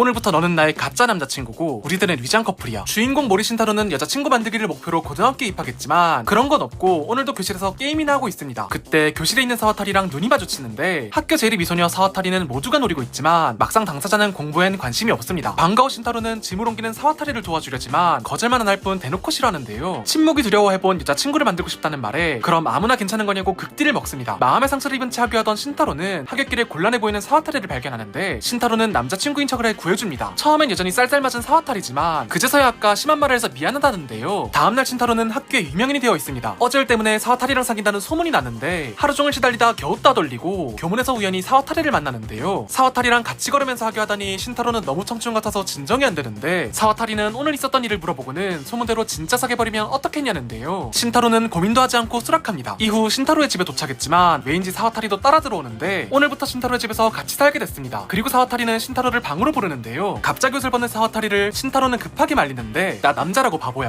오늘부터 너는 나의 가짜 남자친구고 우리들은 위장 커플이야. 주인공 모리 신타로는 여자친구 만들기를 목표로 고등학교에 입학했지만 그런 건 없고 오늘도 교실에서 게임이나 하고 있습니다. 그때 교실에 있는 사와타리랑 눈이 마주치는데 학교 제일 미소녀 사와타리는 모두가 노리고 있지만 막상 당사자는 공부엔 관심이 없습니다. 반가워 신타로는 짐을 옮기는 사와타리를 도와주려지만 거절만 안 할 뿐 대놓고 싫어하는데요. 침묵이 두려워해본 여자친구를 만들고 싶다는 말에 그럼 아무나 괜찮은 거냐고 극딜을 먹습니다. 마음의 상처를 입은 채 학교하던 신타로는 하굣길에 곤란해 보이는 사와타리를 발견하는데 신타로는 남자친구인 척을 해 구해 줍니다. 처음엔 여전히 쌀쌀맞은 사와타리지만 그제서야 아까 심한 말을 해서 미안하다는데요. 다음날 신타로는 학교에 유명인이 되어 있습니다. 어제 때문에 사와타리랑 사귄다는 소문이 났는데 하루 종일 시달리다 겨우 따돌리고 교문에서 우연히 사와타리를 만나는데요. 사와타리랑 같이 걸으면서 하교하다니 신타로는 너무 청춘 같아서 진정이 안 되는데 사와타리는 오늘 있었던 일을 물어보고는 소문대로 진짜 사귀어버리면 어떻겠냐는데요. 신타로는 고민도 하지 않고 수락합니다. 이후 신타로의 집에 도착했지만 왜인지 사와타리도 따라 들어오는데 오늘부터 신타로의 집에서 같이 살게 됐습니다. 그리고 사와타리는 신타로를 방으로 부르는 데요. 갑자기 옷을 벗는 사와타리를 신타로는 급하게 말리는데 나 남자라고 바보야.